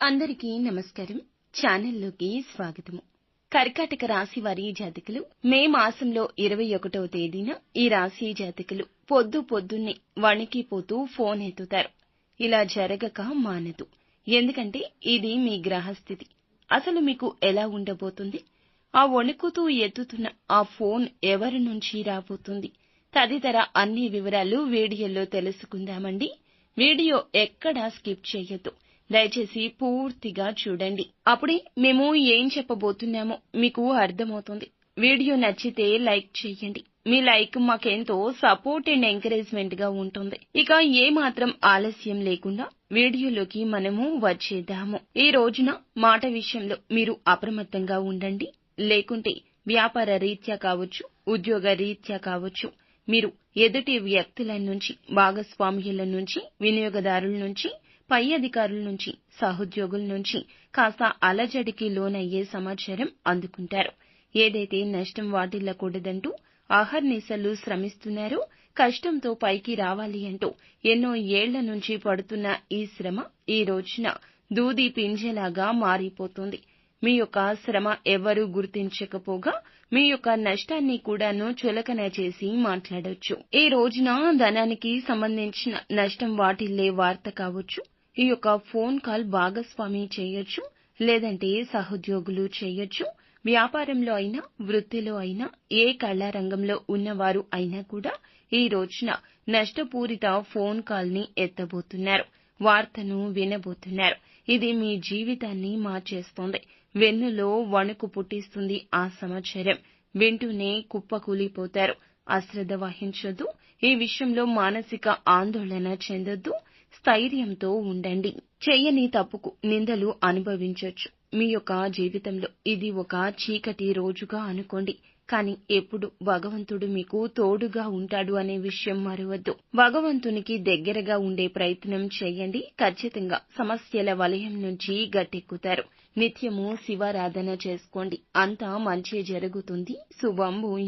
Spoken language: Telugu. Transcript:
అందరికీ నమస్కారం. ఛానల్లోకి స్వాగతము. కర్కాటక రాశి వారి జాతకులు మే మాసంలో ఇరవై ఒకటవ తేదీన ఈ రాశి జాతకులు పొద్దు పొద్దున్నే వణికిపోతూ ఫోన్ ఎత్తుతారు. ఇలా జరగక మానదు. ఎందుకంటే ఇది మీ గ్రహస్థితి. అసలు మీకు ఎలా ఉండబోతుంది? ఆ వణుకుతూ ఎత్తుతున్న ఆ ఫోన్ ఎవరి నుంచి రాబోతుంది? తదితర అన్ని వివరాలు వీడియోలో తెలుసుకుందామండి. వీడియో ఎక్కడా స్కిప్ చేయొద్దు. దయచేసి పూర్తిగా చూడండి. అప్పుడే మేము ఏం చెప్పబోతున్నామో మీకు అర్థమవుతుంది. వీడియో నచ్చితే లైక్ చేయండి. మీ లైక్ మాకెంతో సపోర్ట్ అండ్ ఎంకరేజ్మెంట్గా ఉంటుంది. ఇక ఏ మాత్రం ఆలస్యం లేకుండా వీడియోలోకి మనము వచ్చేద్దాము. ఈ రోజున మాట విషయంలో మీరు అప్రమత్తంగా ఉండండి. లేకుంటే వ్యాపార రీత్యా కావచ్చు ఉద్యోగ రీత్యా కావచ్చు మీరు ఎదుటి వ్యక్తుల నుంచి భాగస్వామ్యుల నుంచి వినియోగదారుల నుంచి పై అధికారుల నుంచి సహోద్యోగుల నుంచి కాస్త అలజడికి లోనయ్యే సమాచారం అందుకుంటారు. ఏదైతే నష్టం వాటిల్లకూడదంటూ అహర్నిశలు శ్రమిస్తున్నారో కష్టంతో పైకి రావాలి అంటూ ఎన్నో ఏళ్ళ నుంచి పడుతున్న ఈ శ్రమ ఈ రోజున దూది పింజలాగా మారిపోతుంది. మీ యొక్క శ్రమ ఎవరూ గుర్తించకపోగా మీ యొక్క నష్టాన్ని కూడాను చులకన చేసి మాట్లాడొచ్చు. ఈ రోజున ధనానికి సంబంధించిన నష్టం వాటిల్లే వార్త కావచ్చు. ఈ యొక్క ఫోన్ కాల్ భాగస్వామి చేయొచ్చు లేదంటే సహోద్యోగులు చేయొచ్చు. వ్యాపారంలో అయినా వృత్తిలో అయినా ఏ కళారంగంలో ఉన్నవారు అయినా కూడా ఈ రోజున నష్టపూరిత ఫోన్ కాల్ని ఎత్తబోతున్నారు వార్తను వినబోతున్నారు. ఇది మీ జీవితాన్ని మార్చేస్తోంది. వెన్నులో వణుకు పుట్టిస్తుంది ఆ సమాచారం. వింటూనే కుప్పకూలిపోతారు. అశ్రద్ధ వహించొద్దు. ఈ విషయంలో మానసిక ఆందోళన చెందొద్దు. స్థైర్యంతో ఉండండి. చెయ్యని తప్పుకు నిందలు అనుభవించొచ్చు. మీ యొక్క జీవితంలో ఇది ఒక చీకటి రోజుగా అనుకోండి. కానీ ఎప్పుడు భగవంతుడు మీకు తోడుగా ఉంటాడు అనే విషయం మరవద్దు. భగవంతునికి దగ్గరగా ఉండే ప్రయత్నం చేయండి. ఖచ్చితంగా సమస్యల వలయం నుంచి గట్టెక్కుతారు. నిత్యము శివారాధన చేసుకోండి. అంతా మంచి జరుగుతుంది. శుభం భూయ